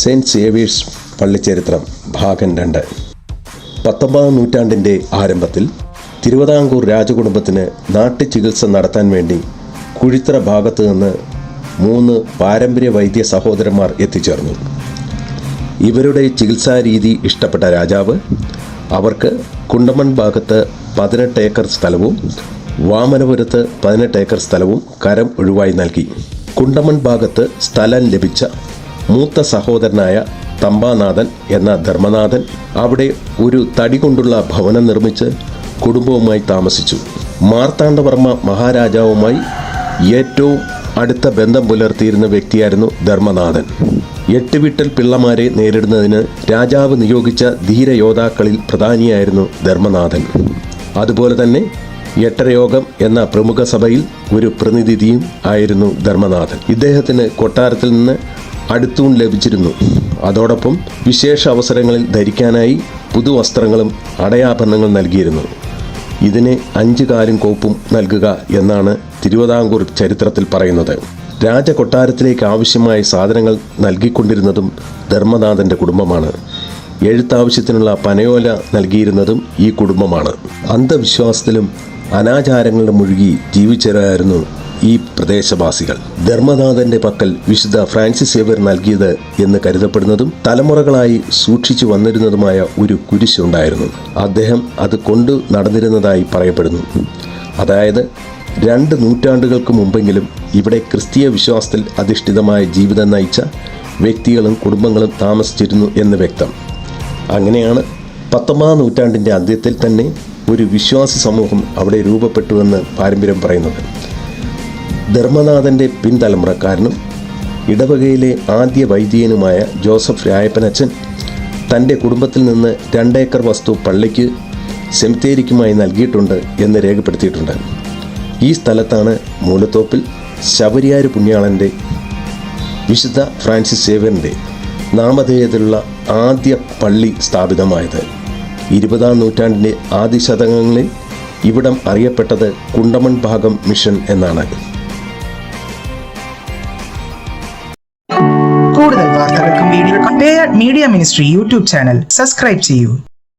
Saint Xavier's പള്ളിച്ചരിത്രം ഭാഗം രണ്ട്. പത്തൊമ്പതാം നൂറ്റാണ്ടിന്റെ ആരംഭത്തിൽ തിരുവിതാംകൂർ രാജകുടുംബത്തിന് നാട്ടുചികിത്സ നടത്താൻ വേണ്ടി കുഴിത്തറ ഭാഗത്ത് നിന്ന് മൂന്ന് പാരമ്പര്യ വൈദ്യ സഹോദരന്മാർ എത്തിച്ചേർന്നു. ഇവരുടെ ചികിത്സാ രീതി ഇഷ്ടപ്പെട്ട രാജാവ് അവർക്ക് കുണ്ടമൺ ഭാഗത്ത് പതിനെട്ട് ഏക്കർ സ്ഥലവും വാമനപുരത്ത് പതിനെട്ട് ഏക്കർ സ്ഥലവും കരം ഒഴിവായി നൽകി. കുണ്ടമൺ ഭാഗത്ത് സ്ഥലം ലഭിച്ച മൂത്ത സഹോദരനായ തമ്പാനാഥൻ എന്ന ധർമ്മനാഥൻ അവിടെ ഒരു തടി കൊണ്ടുള്ള ഭവനം നിർമ്മിച്ച് കുടുംബവുമായി താമസിച്ചു. മാർത്താണ്ഡവർമ്മ മഹാരാജാവുമായി ഏറ്റവും അടുത്ത ബന്ധം പുലർത്തിയിരുന്ന വ്യക്തിയായിരുന്നു ധർമ്മനാഥൻ. എട്ടുവിട്ടൽ പിള്ളമാരെ നേരിടുന്നതിന് രാജാവ് നിയോഗിച്ച ധീരയോദ്ധാക്കളിൽ പ്രധാനിയായിരുന്നു ധർമ്മനാഥൻ. അതുപോലെ തന്നെ എട്ടരയോഗം എന്ന പ്രമുഖ സഭയിൽ ഒരു പ്രതിനിധിയും ആയിരുന്നു ധർമ്മനാഥൻ. ഇദ്ദേഹത്തിന് കൊട്ടാരത്തിൽ നിന്ന് അടുത്തൂൺ ലഭിച്ചിരുന്നു. അതോടൊപ്പം വിശേഷ അവസരങ്ങളിൽ ധരിക്കാനായി പുതുവസ്ത്രങ്ങളും അടയാഭരണങ്ങൾ നൽകിയിരുന്നു. ഇതിന് അഞ്ച് കാലും കോപ്പും നൽകുക എന്നാണ് തിരുവിതാംകൂർ ചരിത്രത്തിൽ പറയുന്നത്. രാജകൊട്ടാരത്തിലേക്ക് ആവശ്യമായ സാധനങ്ങൾ നൽകിക്കൊണ്ടിരുന്നതും ധർമ്മനാഥന്റെ കുടുംബമാണ്. എഴുത്താവശ്യത്തിനുള്ള പനയോല നൽകിയിരുന്നതും ഈ കുടുംബമാണ്. അന്ധവിശ്വാസത്തിലും അനാചാരങ്ങളിലും മുഴുകി ജീവിച്ചവരായിരുന്നു ഈ പ്രദേശവാസികൾ. ധർമ്മനാഥന്റെ പക്കൽ വിശുദ്ധ ഫ്രാൻസിസ് സേവർ നൽകിയത് എന്ന് കരുതപ്പെടുന്നതും തലമുറകളായി സൂക്ഷിച്ചു വന്നിരുന്നതുമായ ഒരു കുരിശുണ്ടായിരുന്നു. അദ്ദേഹം അത് കൊണ്ടു നടന്നിരുന്നതായി പറയപ്പെടുന്നു. അതായത് രണ്ട് നൂറ്റാണ്ടുകൾക്ക് മുമ്പെങ്കിലും ഇവിടെ ക്രിസ്തീയ വിശ്വാസത്തിൽ അധിഷ്ഠിതമായ ജീവിതം നയിച്ച വ്യക്തികളും കുടുംബങ്ങളും താമസിച്ചിരുന്നു എന്ന് വ്യക്തം. അങ്ങനെയാണ് പത്തൊമ്പതാം നൂറ്റാണ്ടിന്റെ അന്ത്യത്തിൽ തന്നെ ഒരു വിശ്വാസ സമൂഹം അവിടെ രൂപപ്പെട്ടുവെന്ന് പാരമ്പര്യം പറയുന്നത്. ധർമ്മനാഥന്റെ പിൻതലമുറക്കാരനും ഇടവകയിലെ ആദ്യ വൈദികനുമായ ജോസഫ് രായപ്പനച്ചൻ തന്റെ കുടുംബത്തിൽ നിന്ന് രണ്ടേക്കർ വസ്തു പള്ളിക്ക് സെമിത്തേരിക്കുമായി നൽകിയിട്ടുണ്ട് എന്ന് രേഖപ്പെടുത്തിയിട്ടുണ്ട്. ഈ സ്ഥലത്താണ് മൂലത്തോപ്പിൽ ശബരിയാര് പുണ്യാളന്റെ വിശുദ്ധ ഫ്രാൻസിസ് സേവ്യറിന്റെ നാമധേയത്തിലുള്ള ആദ്യ പള്ളി സ്ഥാപിതമായത്. ഇരുപതാം നൂറ്റാണ്ടിന്റെ ആദ്യ ശതകങ്ങളിൽ ഇവിടം അറിയപ്പെട്ടത് കുണ്ടമൺ ഭാഗം മിഷൻ എന്നാണ്. വാർത്തകൾക്കും video. Media ministry YouTube channel. Subscribe ചെയ്യൂ.